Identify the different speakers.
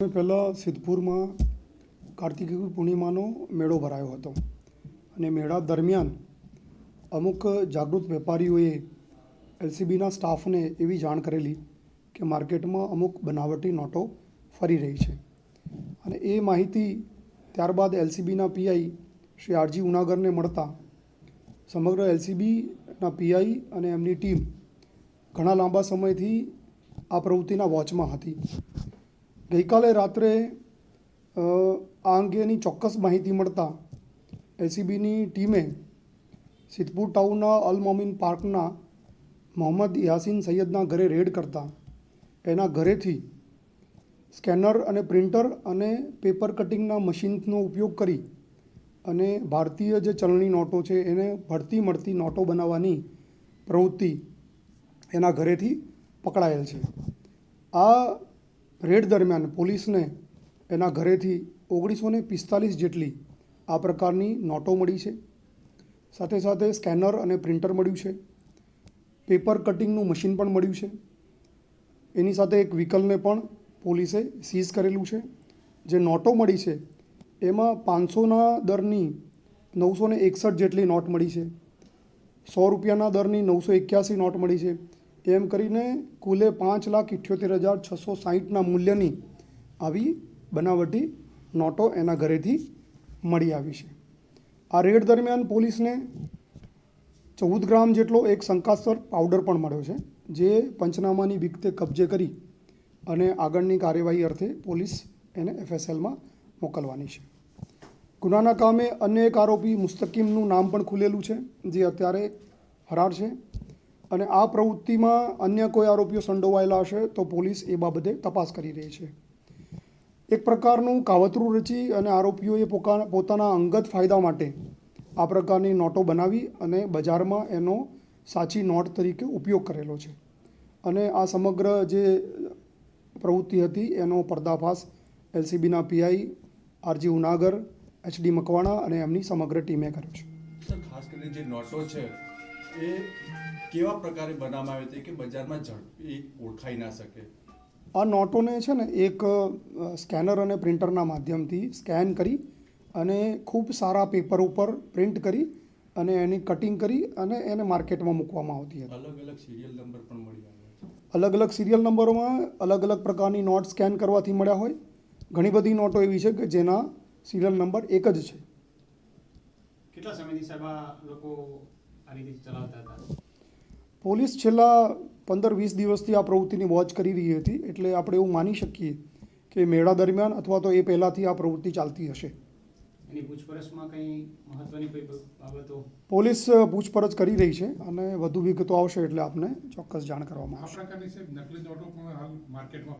Speaker 1: પહેલાં સિદ્ધપુરમાં કાર્તિકી પૂર્ણિમાનો મેળો ભરાયો હતો અને મેળા દરમિયાન અમુક જાગૃત વેપારીઓએ એલસીબીના સ્ટાફને એવી જાણ કરેલી કે માર્કેટમાં અમુક બનાવટી નોટો ફરી રહી છે. અને એ માહિતી ત્યારબાદ એલસીબીના પીઆઈ શ્રી આરજી ઉનાગરને મળતા સમગ્ર એલસીબીના પીઆઈ અને એમની ટીમ ઘણા લાંબા સમયથી આ પ્રવૃત્તિના વોચમાં હતી. ગઈકાલે રાત્રે આ અંગેની ચોક્કસ માહિતી મળતા એસીબીની ટીમે સિદ્ધપુર ટાઉનના અલ મોમિન પાર્કના મોહમ્મદ યાસીન સૈયદના ઘરે રેડ કરતા એના ઘરેથી સ્કેનર અને પ્રિન્ટર અને પેપર કટિંગના મશીનનો ઉપયોગ કરી અને ભારતીય જે ચલણી નોટો છે એને ભરતી મળતી નોટો બનાવવાની પ્રવૃત્તિ એના ઘરેથી પકડાયેલ છે. આ રેડ દરમિયાન પોલીસને એના ઘરેથી ઓગણીસો ને પિસ્તાલીસ જેટલી આ પ્રકારની નોટો મળી છે. સાથે સાથે સ્કેનર અને પ્રિન્ટર મળ્યું છે. પેપર કટિંગનું મશીન પણ મળ્યું છે. એની સાથે એક વ્હીકલને પણ પોલીસે સીઝ કરેલું છે. જે નોટો મળી છે, એમાં પાંચસોના દરની નવસો એકસઠ જેટલી નોટ મળી છે. સો રૂપિયાના દરની નવસો એક્યાસી નોટ મળી છે. એમ કરીને કુલે પાંચ લાખ ઇઠ્યોતેર હજાર છસો સાહીઠના મૂલ્યની આવી બનાવટી નોટો એના ઘરેથી મળી આવી છે. આ રેડ દરમિયાન પોલીસને ચૌદ ગ્રામ જેટલો એક શંકાસ્પદ પાવડર પણ મળ્યો છે, જે પંચનામાની વિગતે કબજે કરી અને આગળની કાર્યવાહી અર્થે પોલીસ એને એફએસએલમાં મોકલવાની છે. ગુનાના કામે અન્ય એક આરોપી મુસ્તકીમનું નામ પણ ખુલેલું છે, જે અત્યારે ફરાર છે. અને આ પ્રવૃત્તિમાં અન્ય કોઈ આરોપીઓ સંડોવાયેલા હશે તો પોલીસ એ બાબતે તપાસ કરી રહી છે. એક પ્રકારનું કાવતરું રચી અને આરોપીઓએ પોતાના અંગત ફાયદા માટે આ પ્રકારની નોટો બનાવી અને બજારમાં એનો સાચી નોટ તરીકે ઉપયોગ કરેલો છે. અને આ સમગ્ર જે પ્રવૃત્તિ હતી એનો પર્દાફાશ એલસીબીના PI RG Unagar, HD Makwana અને એમની સમગ્ર ટીમે કર્યો છે.
Speaker 2: ખાસ કરીને જે નોટો છે એ કેવા પ્રકારે બનાવવામાં આવી હતી કે બજારમાં ઝડપી ઓળખાઈ ના શકે?
Speaker 1: આ નોટોને છે ને એક સ્કેનર અને પ્રિન્ટરના માધ્યમથી સ્કેન કરી અને ખૂબ સારા પેપર ઉપર પ્રિન્ટ કરી અને એની કટિંગ કરી અને એને માર્કેટમાં મૂકવામાં આવતી હતી.
Speaker 2: અલગ અલગ સિરિયલ નંબર પણ મળી
Speaker 1: અલગ અલગ સિરિયલ નંબરોમાં અલગ અલગ પ્રકારની નોટ સ્કેન કરવાથી મળ્યા હોય. ઘણી બધી નોટો એવી છે કે જેના સિરિયલ નંબર એક જ છે.
Speaker 3: કેટલા સમયથી સાહેબ લોકો આ રીતે ચલાવતા હતા.
Speaker 1: પોલીસ છેલ્લા પંદર વીસ દિવસથી આ પ્રવૃત્તિની વોચ કરી રહી હતી એટલે આપણે એવું માની શકીએ કે મેળા દરમિયાન અથવા તો એ પહેલાંથી આ પ્રવૃત્તિ ચાલતી હશે.
Speaker 3: એની પૂછપરછમાં કંઈ મહત્વની કોઈ બાબતો?
Speaker 1: પોલીસ પૂછપરછ કરી રહી છે અને વધુ વિગતો આવશે એટલે આપને ચોક્કસ જાણ કરવામાં આવશે.